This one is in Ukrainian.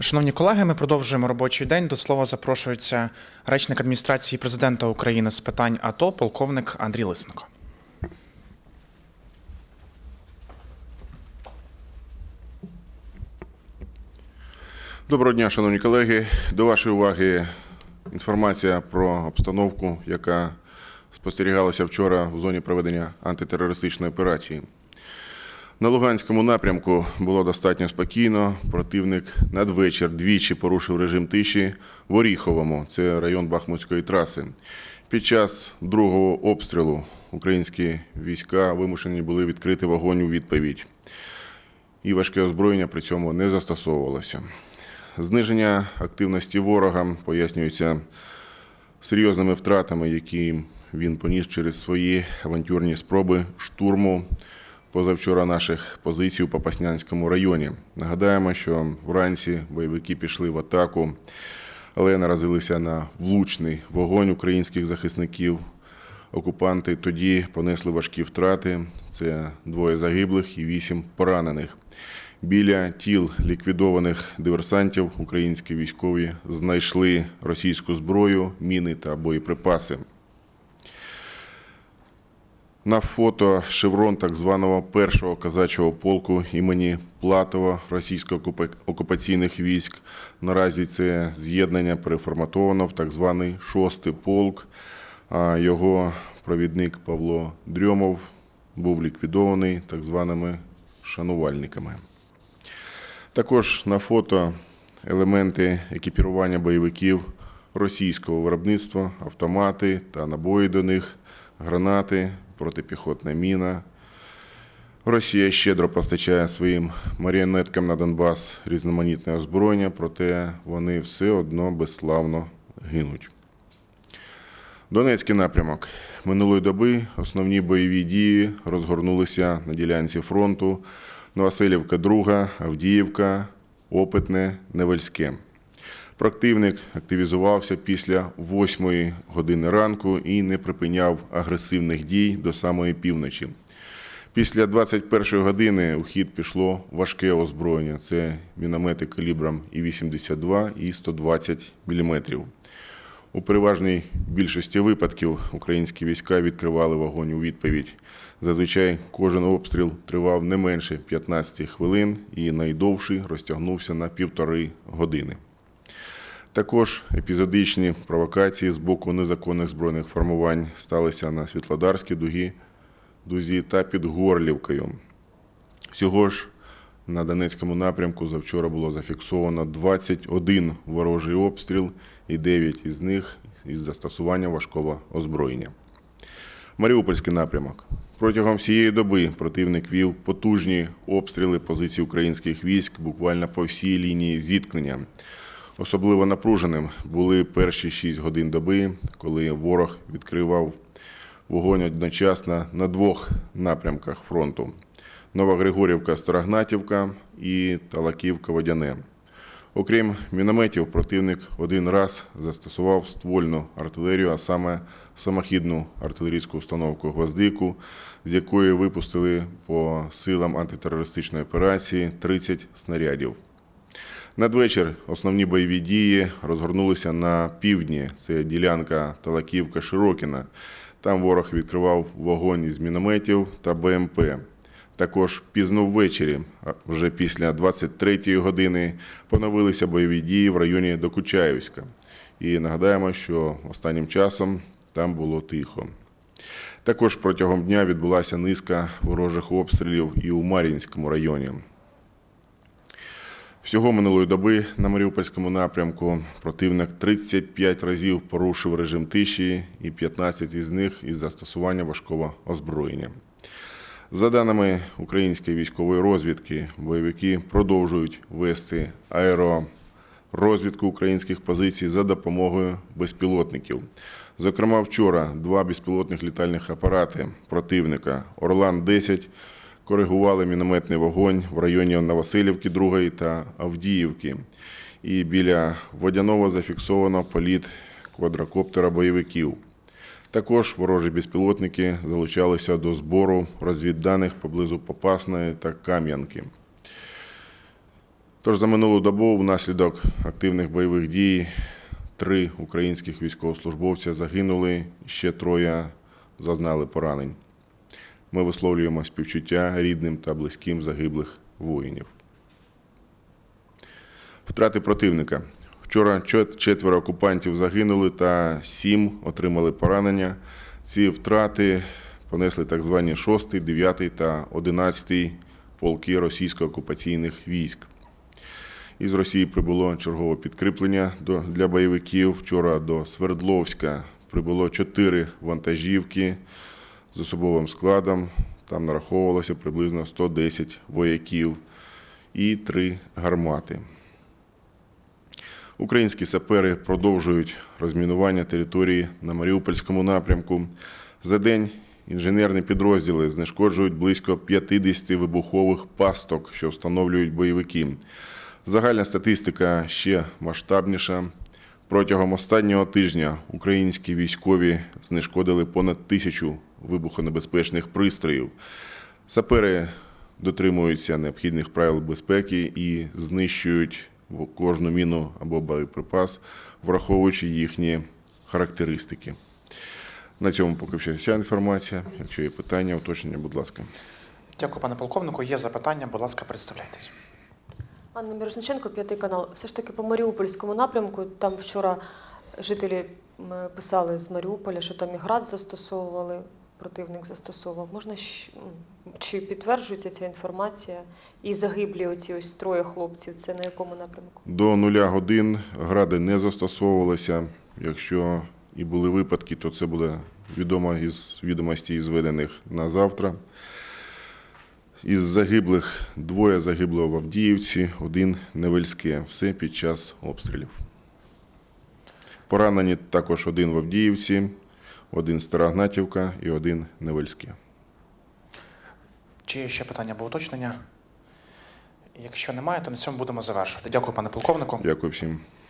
Шановні колеги, ми продовжуємо робочий день. До слова запрошується речник адміністрації президента України з питань АТО, полковник Андрій Лисенко. Доброго дня, шановні колеги. До вашої уваги інформація про обстановку, яка спостерігалася вчора в зоні проведення антитерористичної операції. На Луганському напрямку було достатньо спокійно. Противник надвечір двічі порушив режим тиші в Оріховому, це район Бахмутської траси. Під час другого обстрілу українські війська вимушені були відкрити вогонь у відповідь і важке озброєння при цьому не застосовувалося. Зниження активності ворога пояснюється серйозними втратами, які він поніс через свої авантюрні спроби штурму позавчора наших позицій у Попаснянському районі. Нагадаємо, що вранці бойовики пішли в атаку, але наразилися на влучний вогонь українських захисників. Окупанти тоді понесли важкі втрати. Це двоє загиблих і вісім поранених. Біля тіл ліквідованих диверсантів українські військові знайшли російську зброю, міни та боєприпаси. На фото шеврон так званого першого казачого полку імені Платова російсько-окупаційних військ. Наразі це з'єднання переформатовано в так званий шостий полк. Його провідник Павло Дрьомов був ліквідований так званими шанувальниками. Також на фото елементи екіпірування бойовиків російського виробництва, автомати та набої до них, гранати, протипіхотна міна. Росія щедро постачає своїм маріонеткам на Донбас різноманітне озброєння, проте вони все одно безславно гинуть. Донецький напрямок. Минулої доби основні бойові дії розгорнулися на ділянці фронту Новоселівка, Друга, Авдіївка, Опитне, Невельське. Противник активізувався після 8 години ранку і не припиняв агресивних дій до самої півночі. Після 21 години у хід пішло важке озброєння. Це міномети калібром і 82 і 120 мм. У переважній більшості випадків українські війська відкривали вогонь у відповідь. Зазвичай кожен обстріл тривав не менше 15 хвилин і найдовший розтягнувся на півтори години. Також епізодичні провокації з боку незаконних збройних формувань сталися на Світлодарській дугі, дузі та під Горлівкою. Всього ж на Донецькому напрямку завчора було зафіксовано 21 ворожий обстріл і 9 із них із застосуванням важкого озброєння. Маріупольський напрямок. Протягом всієї доби противник вів потужні обстріли позицій українських військ буквально по всій лінії зіткнення. Особливо напруженим були перші 6 годин доби, коли ворог відкривав вогонь одночасно на двох напрямках фронту: Нова Старогнатівка і Талаківка Водяне. Окрім мінометів, противник один раз застосував ствольну артилерію, а саме самохідну артилерійську установку «Гвоздику», з якої випустили по силам антитерористичної операції 30 снарядів. Надвечір основні бойові дії розгорнулися на півдні. Це ділянка Талаківка Широкіна. Там ворог відкривав вогонь із мінометів та БМП. Також пізно ввечері, вже після 23-ї години, поновилися бойові дії в районі Докучаївська. І нагадаємо, що останнім часом там було тихо. Також протягом дня відбулася низка ворожих обстрілів і у Мар'їнському районі. Всього минулої доби на Маріупольському напрямку противник 35 разів порушив режим тиші і 15 із них із застосування важкого озброєння. За даними української військової розвідки, бойовики продовжують вести аеророзвідку українських позицій за допомогою безпілотників. Зокрема, вчора два безпілотних літальних апарати противника Орлан-10 коригували мінометний вогонь в районі Новоселівки 2 та Авдіївки. І біля Водяного зафіксовано політ квадрокоптера бойовиків. Також ворожі безпілотники залучалися до збору розвідданих поблизу Попасної та Кам'янки. Тож за минулу добу внаслідок активних бойових дій три українських військовослужбовця загинули, ще троє зазнали поранень. Ми висловлюємо співчуття рідним та близьким загиблих воїнів. Втрати противника. Вчора четверо окупантів загинули та сім отримали поранення. Ці втрати понесли так звані 6, 9 та 11 полки російсько-окупаційних військ. Із Росії прибуло чергове підкріплення для бойовиків. Вчора до Свердловська прибуло чотири вантажівки з особовим складом. Там нараховувалося приблизно 110 вояків і три гармати. Українські сапери продовжують розмінування території на Маріупольському напрямку. За день інженерні підрозділи знешкоджують близько 50 вибухових пасток, що встановлюють бойовики. Загальна статистика ще масштабніша. Протягом останнього тижня українські військові знешкодили понад тисячу вибухонебезпечних пристроїв. Сапери дотримуються необхідних правил безпеки і знищують в- кожну міну або боєприпас, враховуючи їхні характеристики. На цьому поки що вся інформація. Якщо є питання, уточнення, будь ласка. Дякую, пане полковнику. Є запитання, будь ласка, представляйтесь. Анна Мірошниченко, п'ятий канал. Все ж таки по Маріупольському напрямку. Там вчора жителі писали з Маріуполя, що там і град застосовували, противник застосовував. Можна чи підтверджується ця інформація? І загиблі оці ось троє хлопців. Це на якому напрямку? До нуля годин гради не застосовувалися. Якщо і були випадки, то це буде відомо із відомостей, зведених на завтра. Із загиблих двоє загибло в Авдіївці, один Невельське. Все під час обстрілів. Поранені також один в Авдіївці, один Старогнатівка і один Невельське. Чи є ще питання або уточнення? Якщо немає, то на цьому будемо завершувати. Дякую, пане полковнику. Дякую всім.